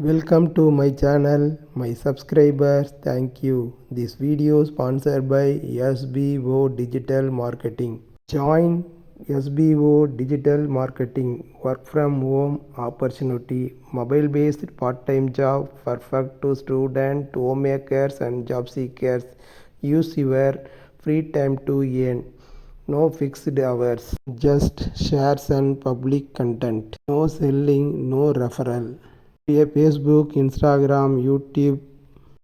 Welcome to my channel, my subscribers, thank you. This video sponsored by SBO Digital Marketing. Join SBO Digital Marketing, work from home opportunity, mobile based part time job, perfect to student, homemakers, and job seekers. Use your free time to earn. No fixed hours, just shares and public content. No selling, no referral. ये Facebook Instagram YouTube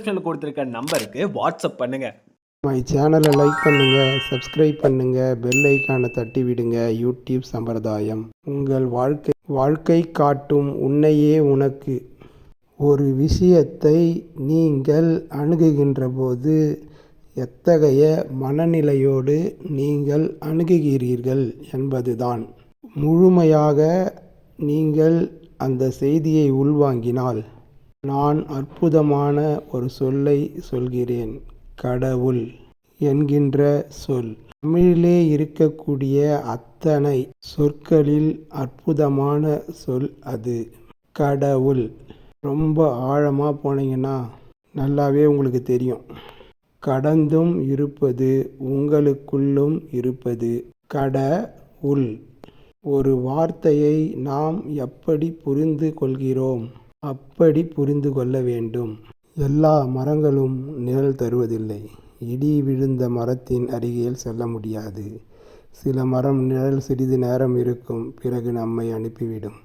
டிஸ்கிரிப்ஷனில் கொடுத்துருக்க நம்பருக்கு WhatsApp பண்ணுங்க. My சேனலை like பண்ணுங்க subscribe பண்ணுங்க bell ஐக்கானை தட்டி விடுங்க. யூடியூப் சம்பிரதாயம். உங்கள் வாழ்க்கை வாழ்க்கை காட்டும் உன்னையே உனக்கு. ஒரு விஷயத்தை நீங்கள் அணுகுகின்ற போது எத்தகைய மனநிலையோடு நீங்கள் அணுகுகிறீர்கள் என்பதுதான். முழுமையாக நீங்கள் அந்த செய்தியை உள்வாங்கினால் நான் அற்புதமான ஒரு சொல்லை சொல்கிறேன் கடவுள் என்கின்ற சொல். தமிழிலே இருக்கக்கூடிய அத்தனை சொற்களில் அற்புதமான சொல் அது. கடவுள். ரொம்ப ஆழமாக போனீங்கன்னா நல்லாவே உங்களுக்கு தெரியும். கடந்தும் இருப்பது உங்களுக்குள்ளும் இருப்பது. கட உள் ஒரு வார்த்தையை நாம் எப்படி புரிந்து கொள்கிறோம்? அப்படி புரிந்து கொள்ள வேண்டும். எல்லா மரங்களும் நிழல் தருவதில்லை. இடி விழுந்த மரத்தின் அருகில் செல்ல முடியாது. சில மரம் நிழல் சிறிது நேரம் இருக்கும் பிறகு நம்மை அனுப்பிவிடும்.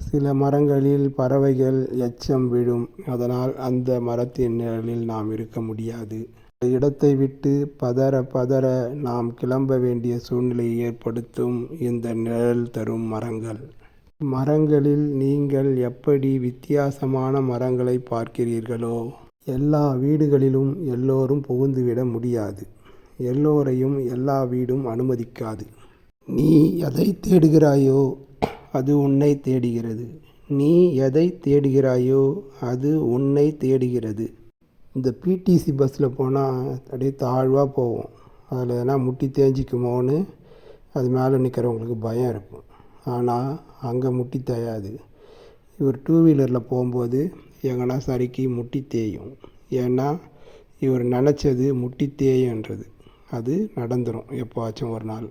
சில மரங்களில் பறவைகள் எச்சம் விழும் அதனால் அந்த மரத்தின் நிழலில் நாம் இருக்க முடியாது. இடத்தை விட்டு பதற பதற நாம் கிளம்ப வேண்டிய சூழ்நிலையை ஏற்படுத்தும் இந்த நிழல் தரும் மரங்கள். மரங்களில் நீங்கள் எப்படி வித்தியாசமான மரங்களை பார்க்கிறீர்களோ எல்லா வீடுகளிலும் எல்லோரும் புகுந்துவிட முடியாது. எல்லோரையும் எல்லா வீடும் அனுமதிக்காது. நீ எதை தேடுகிறாயோ அது உன்னை தேடுகிறது. நீ எதை தேடுகிறாயோ அது உன்னை தேடுகிறது. இந்த பிடிசி பஸ்ஸில் போனால் அப்படியே தாழ்வாக போவோம். அதில் எதனா முட்டி தேஞ்சிக்குமோன்னு அது மேலே நிற்கிறவங்களுக்கு பயம் இருக்கும். ஆனால் அங்கே முட்டி தேயாது. இவர் டூ வீலரில் போகும்போது எங்கன்னா சறுக்கி முட்டி தேயும். ஏன்னா இவர் நினச்சது முட்டி தேயன்றது. அது நடந்துடும் எப்போவாச்சும் ஒரு நாள்.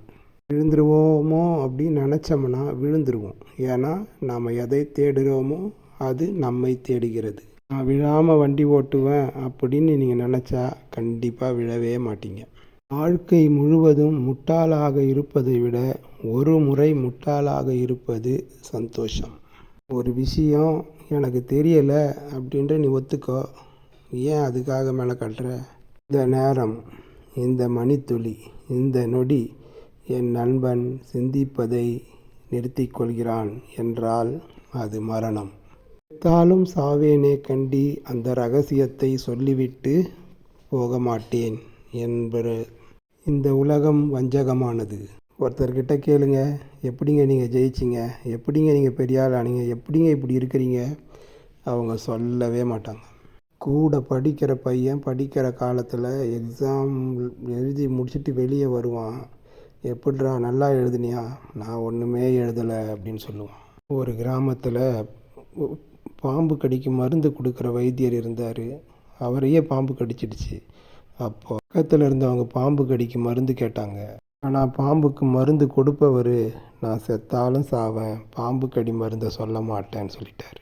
விழுந்துருவோமோ அப்படின்னு நினச்சோம்னா விழுந்துருவோம். ஏன்னா நாம் எதை தேடுகிறோமோ அது நம்மை தேடுகிறது. நான் விழாமல் வண்டி ஓட்டுவேன் அப்படின்னு நீங்கள் நினச்சா கண்டிப்பாக விழவே மாட்டீங்க. வாழ்க்கை முழுவதும் முட்டாளாக இருப்பதை விட ஒரு முறை முட்டாளாக இருப்பது சந்தோஷம். ஒரு விஷயம் எனக்கு தெரியலை அப்படின்ட்டு நீ ஒத்துக்கோ. ஏன் அதுக்காக மேலே கட்டுற? இந்த நேரம் இந்த மணித்துளி இந்த நொடி என் நண்பன் சிந்திப்பதை நிறுத்திக் கொள்கிறான் என்றால் அது மரணம். செத்தாலும் சாவேனே கண்டி அந்த ரகசியத்தை சொல்லிவிட்டு போக மாட்டேன். என்பது இந்த உலகம் வஞ்சகமானது. ஒருத்தர்கிட்ட கேளுங்க எப்படிங்க நீங்கள் ஜெயிச்சிங்க? எப்படிங்க நீங்கள் பெரிய ஆள்? ஆனீங்க எப்படிங்க இப்படி இருக்கிறீங்க? அவங்க சொல்லவே மாட்டாங்க. கூட படிக்கிற பையன் படிக்கிற காலத்தில் எக்ஸாம் எழுதி முடிச்சுட்டு வெளியே வருவான். எப்படிடா நல்லா எழுதுனியா? நான் ஒன்றுமே எழுதலை அப்படின்னு சொல்லுவான். ஒரு கிராமத்தில் பாம்பு கடிக்கு மருந்து கொடுக்குற வைத்தியர் இருந்தார். அவரையே பாம்பு கடிச்சிடுச்சு. அப்போ பக்கத்தில் இருந்தவங்க பாம்பு கடிக்கு மருந்து கேட்டாங்க. ஆனால் பாம்புக்கு மருந்து கொடுப்பவர் நான் செத்தாலும் சாவேன் பாம்பு கடி மருந்தை சொல்ல மாட்டேன்னு சொல்லிட்டாரு.